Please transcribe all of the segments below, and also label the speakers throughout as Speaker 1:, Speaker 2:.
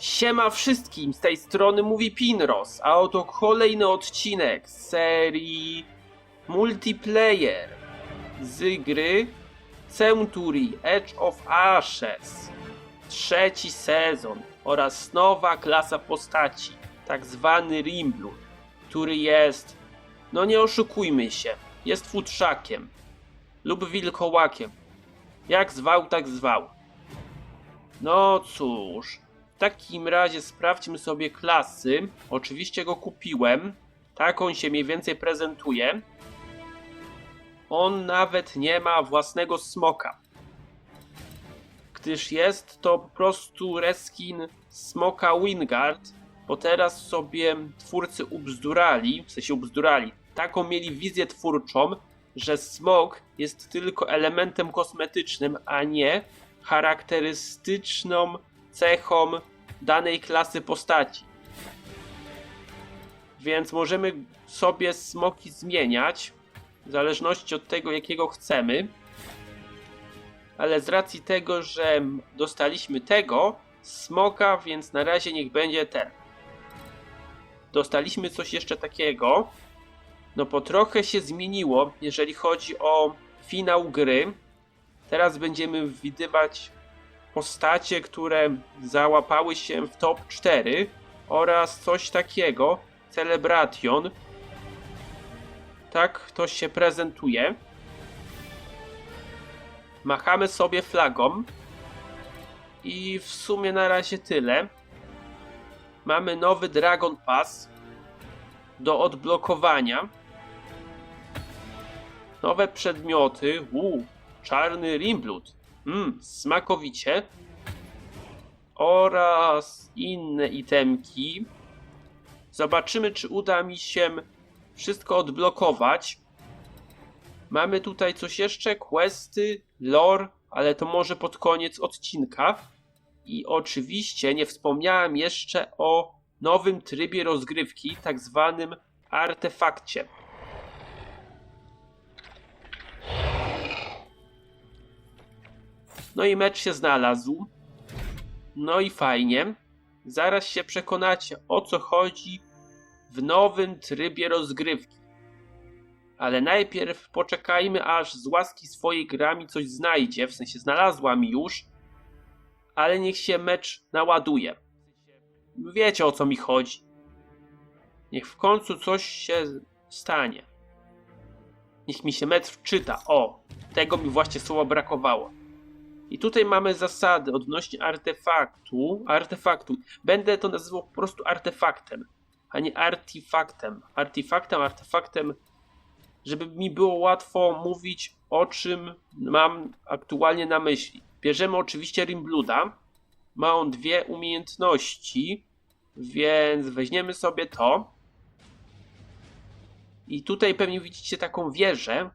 Speaker 1: Siema wszystkim, z tej strony mówi Pinros, a oto kolejny odcinek z serii multiplayer z gry Century Edge of Ashes. Trzeci sezon oraz nowa klasa postaci, tak zwany Rimblu, który jest, no nie oszukujmy się, jest futrzakiem lub wilkołakiem. Jak zwał, tak zwał. No cóż, takim razie sprawdźmy sobie klasy. Oczywiście go kupiłem. Tak on się mniej więcej prezentuje. On nawet nie ma własnego smoka. Gdyż jest to po prostu reskin smoka Wingard, bo teraz sobie twórcy ubzdurali, w sensie ubzdurali, taką mieli wizję twórczą, że smok jest tylko elementem kosmetycznym, a nie charakterystyczną cechą danej klasy postaci. Więc możemy sobie smoki zmieniać w zależności od tego, jakiego chcemy. Ale z racji tego, że dostaliśmy tego smoka, więc na razie niech będzie ten. Dostaliśmy coś jeszcze takiego. No po trochę się zmieniło, jeżeli chodzi o finał gry. Teraz będziemy widywać postacie, które załapały się w top 4 oraz coś takiego, Celebration. Tak to się prezentuje. Machamy sobie flagą i w sumie na razie tyle. Mamy nowy Dragon Pass do odblokowania. Nowe przedmioty. Uuu, czarny Rimblut. Mmm, smakowicie. Oraz inne itemki. Zobaczymy, czy uda mi się wszystko odblokować. Mamy tutaj coś jeszcze, questy, lore, ale to może pod koniec odcinka. I oczywiście nie wspomniałem jeszcze o nowym trybie rozgrywki, tak zwanym artefakcie. No i mecz się znalazł. No i fajnie. Zaraz się przekonacie o co chodzi w nowym trybie rozgrywki. Ale najpierw poczekajmy aż z łaski swojej gra mi coś znajdzie, w sensie znalazła mi już, ale niech się mecz naładuje. Wiecie o co mi chodzi. Niech w końcu coś się stanie. Niech mi się mecz wczyta. O, tego mi właśnie słowa brakowało. I tutaj mamy zasady odnośnie artefaktu. Artefaktu. Będę to nazywał po prostu artefaktem, a nie artefaktem. Artefaktem, artefaktem, żeby mi było łatwo mówić o czym mam aktualnie na myśli. Bierzemy oczywiście Rimbluda. Ma on dwie umiejętności, więc weźmiemy sobie to. I tutaj pewnie widzicie taką wieżę,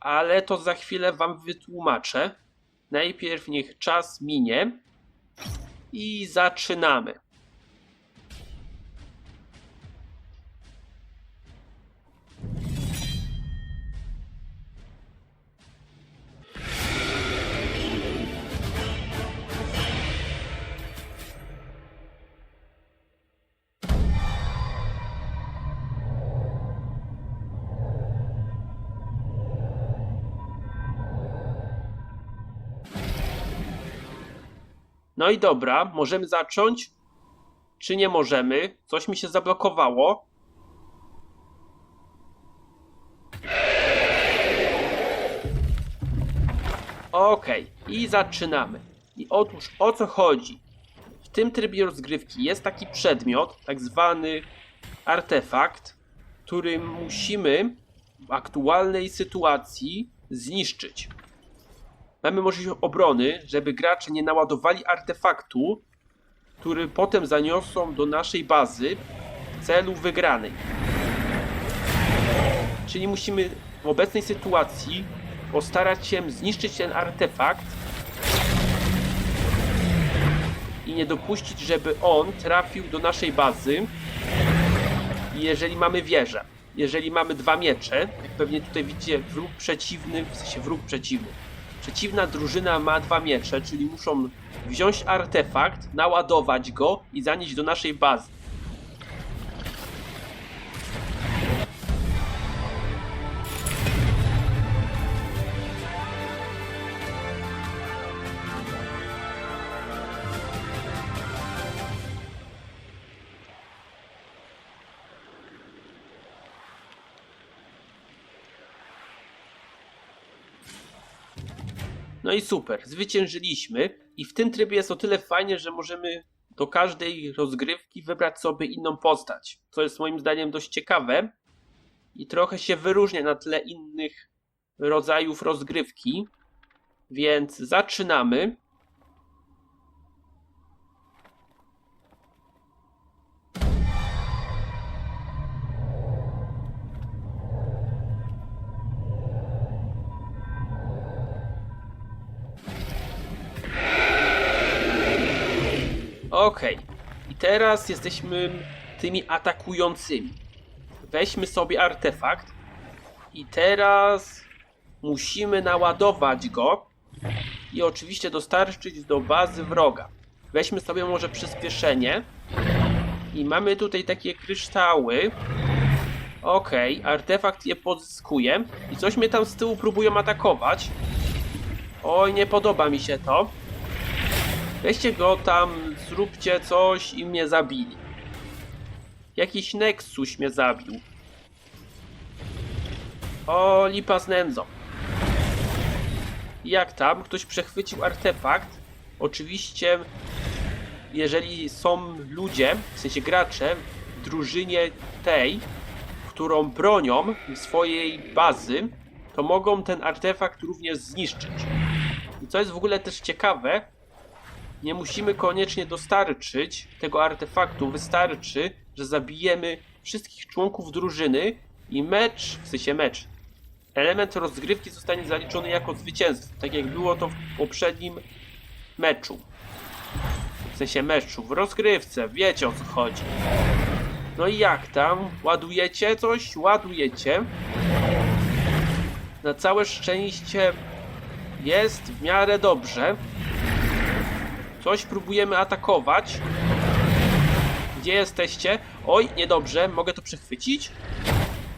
Speaker 1: ale to za chwilę wam wytłumaczę. Najpierw niech czas minie i zaczynamy. No i dobra, możemy zacząć? Czy nie możemy? Coś mi się zablokowało. Okej, i zaczynamy. I otóż o co chodzi? W tym trybie rozgrywki jest taki przedmiot, tak zwany artefakt, który musimy w aktualnej sytuacji zniszczyć. Mamy możliwość obrony, żeby gracze nie naładowali artefaktu, który potem zaniosą do naszej bazy w celu wygranej. Czyli musimy w obecnej sytuacji postarać się zniszczyć ten artefakt i nie dopuścić, żeby on trafił do naszej bazy. Jeżeli mamy wieżę, jeżeli mamy dwa miecze, jak pewnie tutaj widzicie wróg przeciwny, w sensie wróg przeciwny, przeciwna drużyna ma dwa miecze, czyli muszą wziąć artefakt, naładować go i zanieść do naszej bazy. No i super, zwyciężyliśmy i w tym trybie jest o tyle fajnie, że możemy do każdej rozgrywki wybrać sobie inną postać, co jest moim zdaniem dość ciekawe i trochę się wyróżnia na tle innych rodzajów rozgrywki. Więc zaczynamy. Okej. I teraz jesteśmy tymi atakującymi. Weźmy sobie artefakt. I teraz musimy naładować go i oczywiście dostarczyć do bazy wroga. Weźmy sobie może przyspieszenie. I mamy tutaj takie kryształy. Okej, artefakt je pozyskuje. I coś mnie tam z tyłu próbują atakować. Oj, nie podoba mi się to. Weźcie go tam, zróbcie coś i mnie zabili. Jakiś Nexus mnie zabił. O, lipa z nędzą. Jak tam? Ktoś przechwycił artefakt. Oczywiście, jeżeli są ludzie, w sensie gracze, w drużynie tej, którą bronią swojej bazy, to mogą ten artefakt również zniszczyć. I co jest w ogóle też ciekawe, nie musimy koniecznie dostarczyć tego artefaktu. Wystarczy, że zabijemy wszystkich członków drużyny i mecz, w sensie mecz, element rozgrywki zostanie zaliczony jako zwycięstwo, tak jak było to w poprzednim meczu. W sensie meczu, w rozgrywce, wiecie o co chodzi. No i jak tam? Ładujecie coś? Ładujecie. Na całe szczęście jest w miarę dobrze. Coś próbujemy atakować. Gdzie jesteście? Oj, niedobrze. Mogę to przechwycić?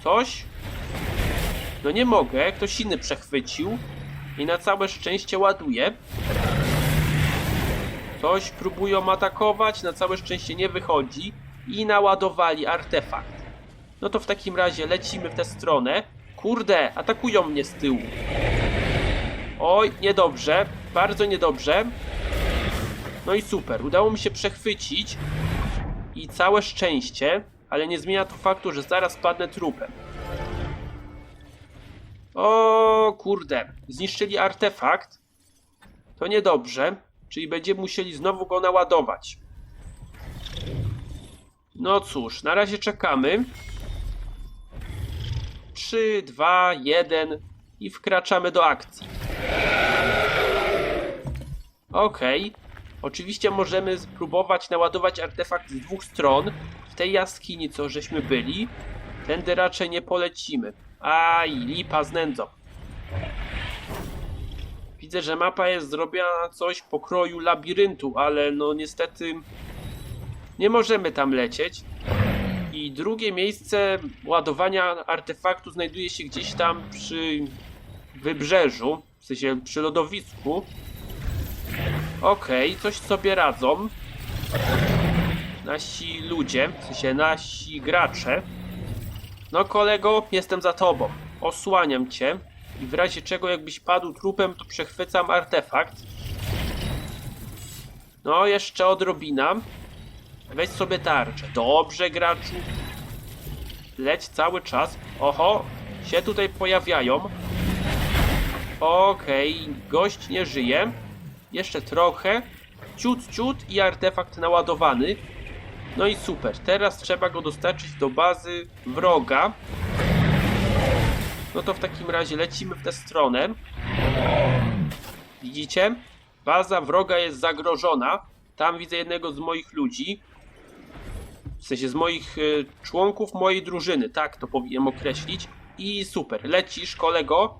Speaker 1: Coś? No nie mogę. Ktoś inny przechwycił. I na całe szczęście ładuje. Coś próbują atakować. Na całe szczęście nie wychodzi. I naładowali artefakt. No to w takim razie lecimy w tę stronę. Kurde, atakują mnie z tyłu. Oj, niedobrze. Bardzo niedobrze. No i super, udało mi się przechwycić i całe szczęście, ale nie zmienia to faktu, że zaraz padnę trupem. O kurde, zniszczyli artefakt. To niedobrze, czyli będziemy musieli znowu go naładować. No cóż, na razie czekamy. 3, 2, 1 i wkraczamy do akcji. Okej. Okay. Oczywiście możemy spróbować naładować artefakt z dwóch stron. W tej jaskini, co żeśmy byli, tędy raczej nie polecimy. Aj, lipa z nędzą. Widzę, że mapa jest zrobiona na coś pokroju labiryntu, ale no niestety nie możemy tam lecieć. I drugie miejsce ładowania artefaktu znajduje się gdzieś tam przy wybrzeżu, w sensie przy lodowisku. Okej, okay, coś sobie radzą. Nasi ludzie, w sensie nasi gracze. No kolego, jestem za tobą. Osłaniam cię. I w razie czego jakbyś padł trupem, to przechwycam artefakt. No, jeszcze odrobina. Weź sobie tarczę. Dobrze, graczu. Leć cały czas. Oho, się tutaj pojawiają. Okej, okay, gość nie żyje. Jeszcze trochę. Ciut, ciut i artefakt naładowany. No i super. Teraz trzeba go dostarczyć do bazy wroga. No to w takim razie lecimy w tę stronę. Widzicie? Baza wroga jest zagrożona. Tam widzę jednego z moich ludzi. W sensie z moich y, członków mojej drużyny. Tak to powinienem określić. I super. Lecisz, kolego.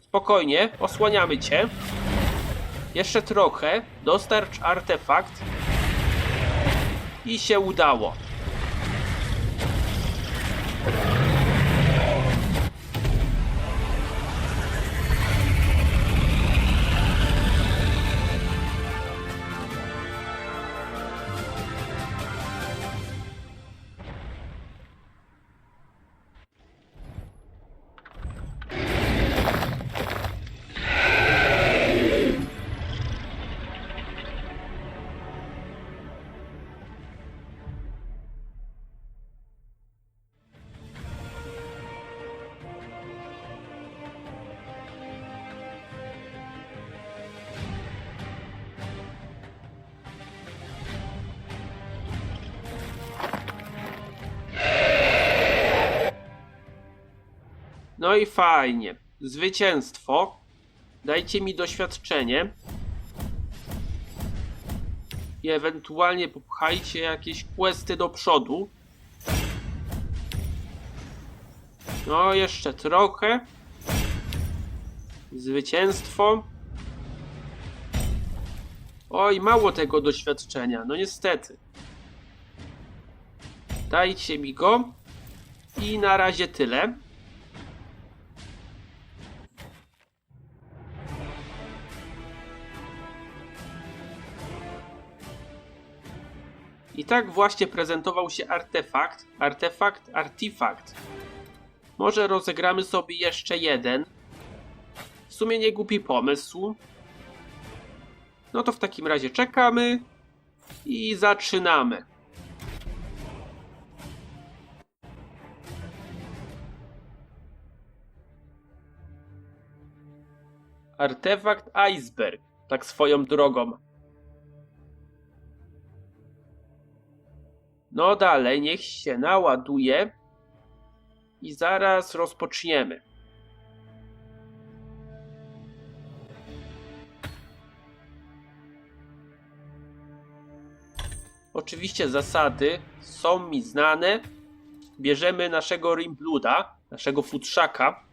Speaker 1: Spokojnie, osłaniamy cię. Jeszcze trochę, dostarcz artefakt. I się udało. No i fajnie. Zwycięstwo. Dajcie mi doświadczenie. I ewentualnie popchajcie jakieś questy do przodu. No, jeszcze trochę. Zwycięstwo. Oj, mało tego doświadczenia. No niestety. Dajcie mi go. I na razie tyle. Tak właśnie prezentował się artefakt, artefakt, artefakt. Może rozegramy sobie jeszcze jeden. W sumie nie głupi pomysł. No to w takim razie czekamy i zaczynamy. Artefakt Iceberg, tak swoją drogą. No dalej, niech się naładuje i zaraz rozpoczniemy. Oczywiście zasady są mi znane. Bierzemy naszego Rimbluda, naszego futrzaka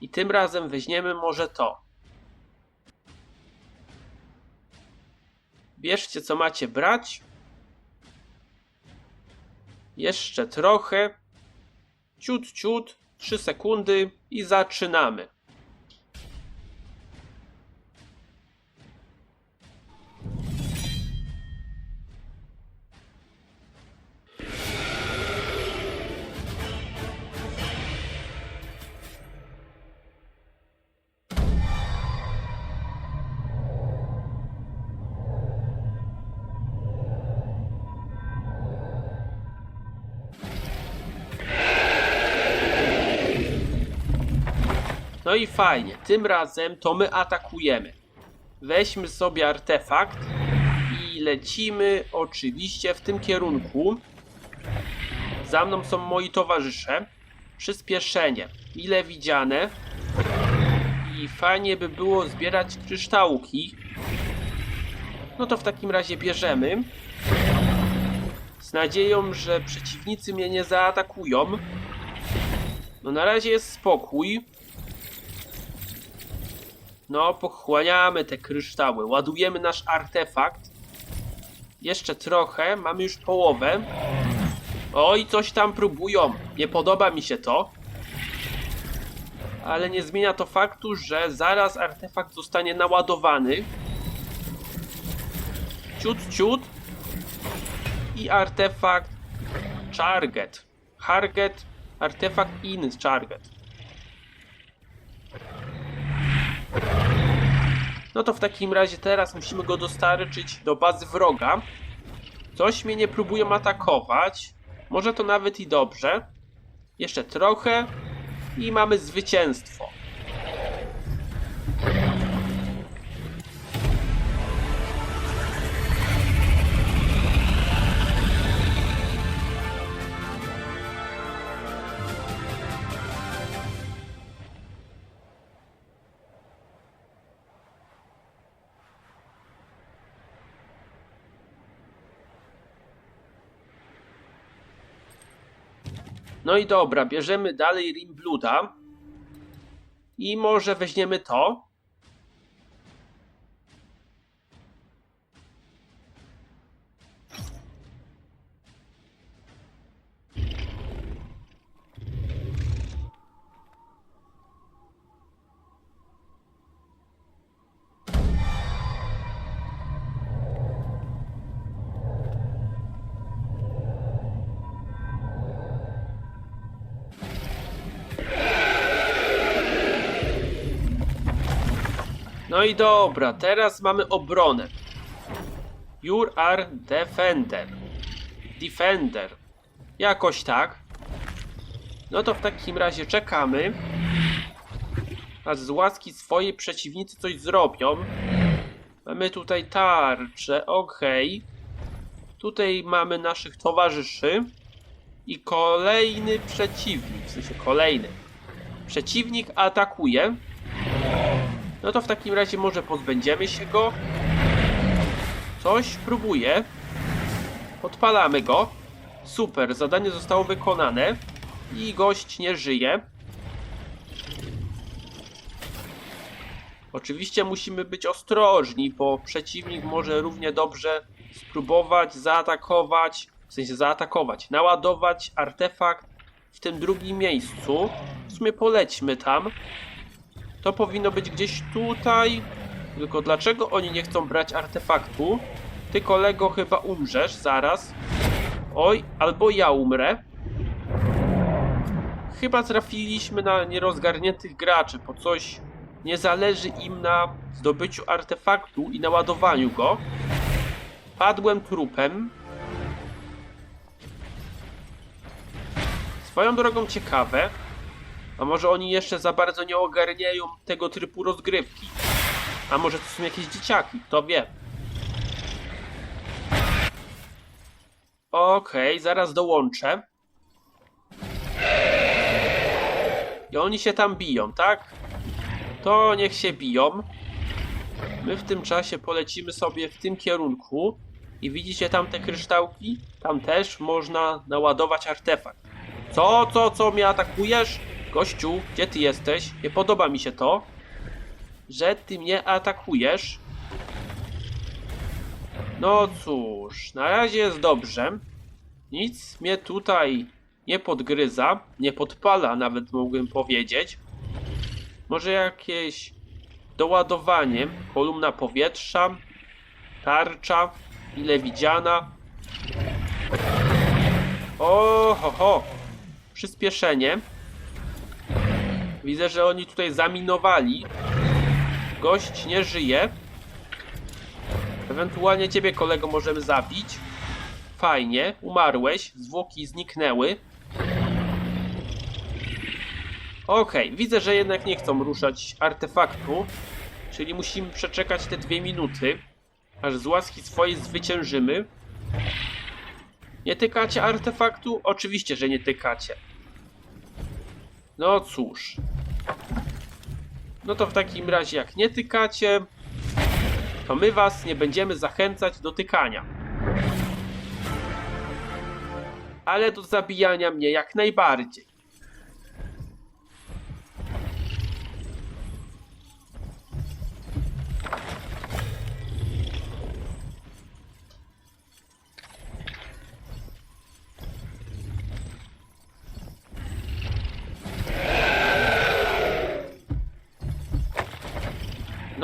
Speaker 1: i tym razem weźmiemy może to. Bierzcie co macie brać. Jeszcze trochę. Ciut, ciut. 3 sekundy i zaczynamy. No i fajnie, tym razem to my atakujemy. Weźmy sobie artefakt i lecimy oczywiście w tym kierunku. Za mną są moi towarzysze. Przyspieszenie, mile widziane. I fajnie by było zbierać kryształki. No to w takim razie bierzemy. Z nadzieją, że przeciwnicy mnie nie zaatakują. No na razie jest spokój. No, pochłaniamy te kryształy, ładujemy nasz artefakt. Jeszcze trochę, mamy już połowę. Oj, coś tam próbują. Nie podoba mi się to. Ale nie zmienia to faktu, że zaraz artefakt zostanie naładowany. Ciut, ciut. I artefakt Charget. Harget, artefakt in Charget. No to w takim razie teraz musimy go dostarczyć do bazy wroga. Coś mnie nie próbują atakować. Może to nawet i dobrze. Jeszcze trochę i mamy zwycięstwo. No i dobra, bierzemy dalej Rimbluda. I może weźmiemy to. No i dobra, teraz mamy obronę. You are defender. Defender. Jakoś tak. No to w takim razie czekamy. Aż z łaski swojej przeciwnicy coś zrobią. Mamy tutaj tarczę, okej. Tutaj mamy naszych towarzyszy. I kolejny przeciwnik, w sensie kolejny. Przeciwnik atakuje. No to w takim razie może pozbędziemy się go. Coś próbuje. Podpalamy go. Super, zadanie zostało wykonane. I gość nie żyje. Oczywiście musimy być ostrożni, bo przeciwnik może równie dobrze spróbować zaatakować, w sensie zaatakować, naładować artefakt w tym drugim miejscu. W sumie polećmy tam. To powinno być gdzieś tutaj. Tylko dlaczego oni nie chcą brać artefaktu? Ty kolego chyba umrzesz zaraz. Oj, albo ja umrę. Chyba trafiliśmy na nierozgarniętych graczy, po coś nie zależy im na zdobyciu artefaktu i naładowaniu go. Padłem trupem. Swoją drogą ciekawe, a może oni jeszcze za bardzo nie ogarniają tego trybu rozgrywki? A może to są jakieś dzieciaki? Kto wie? Okej, zaraz dołączę. I oni się tam biją, tak? To niech się biją. My w tym czasie polecimy sobie w tym kierunku. I widzicie tam te kryształki? Tam też można naładować artefakt. Co, co, co mnie atakujesz? Gościu, gdzie ty jesteś? Nie podoba mi się to, że ty mnie atakujesz. No cóż, na razie jest dobrze. Nic mnie tutaj nie podgryza, nie podpala, nawet mógłbym powiedzieć. Może jakieś doładowanie, kolumna powietrza, tarcza, ile widziana. O, ho, ho. Przyspieszenie. Widzę, że oni tutaj zaminowali. Gość nie żyje. Ewentualnie ciebie, kolego, możemy zabić. Fajnie, umarłeś, zwłoki zniknęły. Okej, widzę, że jednak nie chcą ruszać artefaktu, czyli musimy przeczekać te dwie minuty, aż z łaski swojej zwyciężymy. Nie tykacie artefaktu? Oczywiście, że nie tykacie. No cóż. No to w takim razie, jak nie tykacie, to my was nie będziemy zachęcać do tykania. Ale do zabijania mnie jak najbardziej.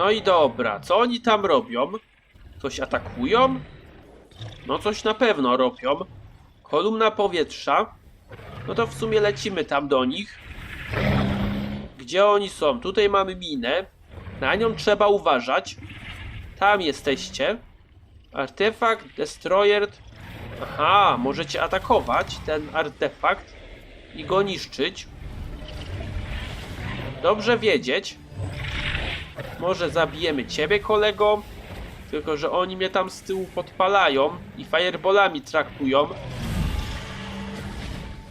Speaker 1: No i dobra, co oni tam robią? Coś atakują? No coś na pewno robią. Kolumna powietrza. No to w sumie lecimy tam do nich. Gdzie oni są? Tutaj mamy minę. Na nią trzeba uważać. Tam jesteście. Artefakt, destroyer. Aha, możecie atakować ten artefakt i go niszczyć. Dobrze wiedzieć. Może zabijemy ciebie, kolego? Tylko, że oni mnie tam z tyłu podpalają i fireballami traktują.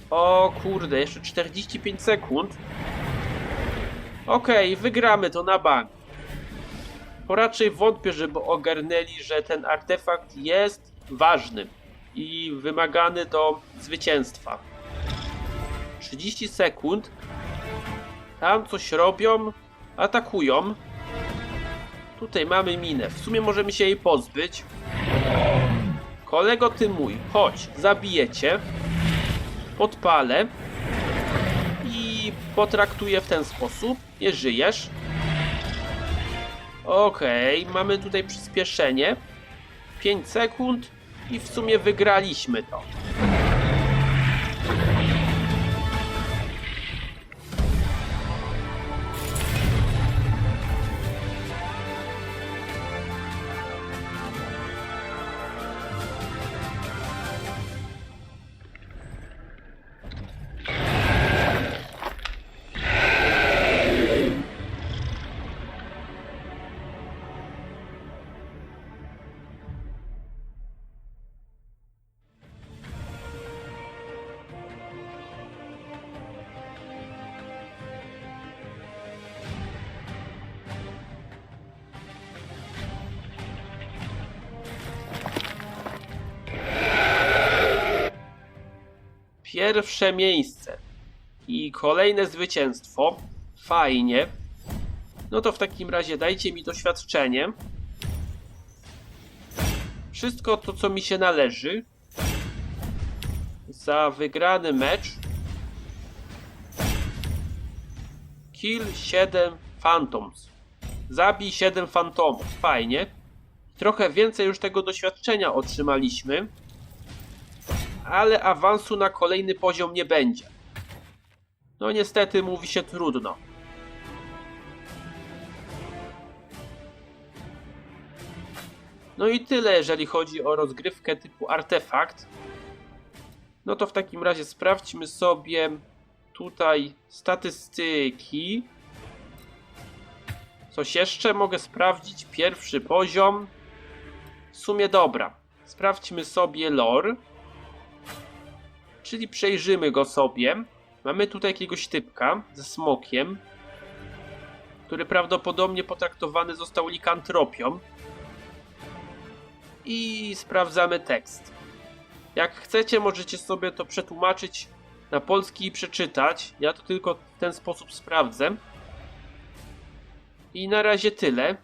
Speaker 1: O kurde, jeszcze 45 sekund. Okej, wygramy to na bank. Bo raczej wątpię, żeby ogarnęli, że ten artefakt jest ważny i wymagany do zwycięstwa. 30 sekund. Tam coś robią, atakują. Tutaj mamy minę. W sumie możemy się jej pozbyć. Kolego ty mój, chodź, zabijecie. Podpalę. I potraktuję w ten sposób. Nie żyjesz. Okej, mamy tutaj przyspieszenie. 5 sekund i w sumie wygraliśmy to. Pierwsze miejsce i kolejne zwycięstwo. Fajnie. No to w takim razie dajcie mi doświadczenie. Wszystko to, co mi się należy. Za wygrany mecz. Kill 7 Phantoms. Zabij 7 fantomów. Fajnie. Trochę więcej już tego doświadczenia otrzymaliśmy ale awansu na kolejny poziom nie będzie. No niestety mówi się trudno. No i tyle, jeżeli chodzi o rozgrywkę typu artefakt. No to w takim razie sprawdźmy sobie tutaj statystyki. Coś jeszcze mogę sprawdzić. Pierwszy poziom. W sumie dobra. Sprawdźmy sobie lore czyli przejrzymy go sobie. Mamy tutaj jakiegoś typka ze smokiem, który prawdopodobnie potraktowany został likantropią. I sprawdzamy tekst. Jak chcecie, możecie sobie to przetłumaczyć na polski i przeczytać. Ja to tylko w ten sposób sprawdzę. I na razie tyle.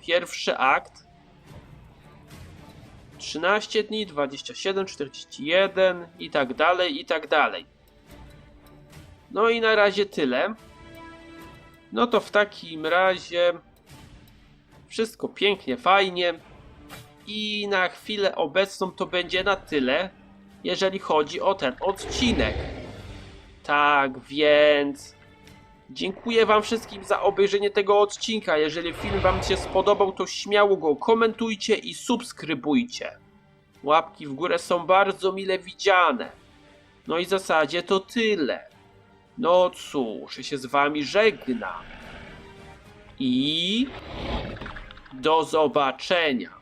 Speaker 1: Pierwszy akt 13 dni, 27, 41 i tak dalej, i tak dalej. No i na razie tyle. No to w takim razie wszystko pięknie, fajnie. I na chwilę obecną to będzie na tyle, jeżeli chodzi o ten odcinek. Tak więc dziękuję Wam wszystkim za obejrzenie tego odcinka. Jeżeli film Wam się spodobał, to śmiało go komentujcie i subskrybujcie. Łapki w górę są bardzo mile widziane. No i w zasadzie to tyle. No cóż, się z Wami żegnam. I do zobaczenia.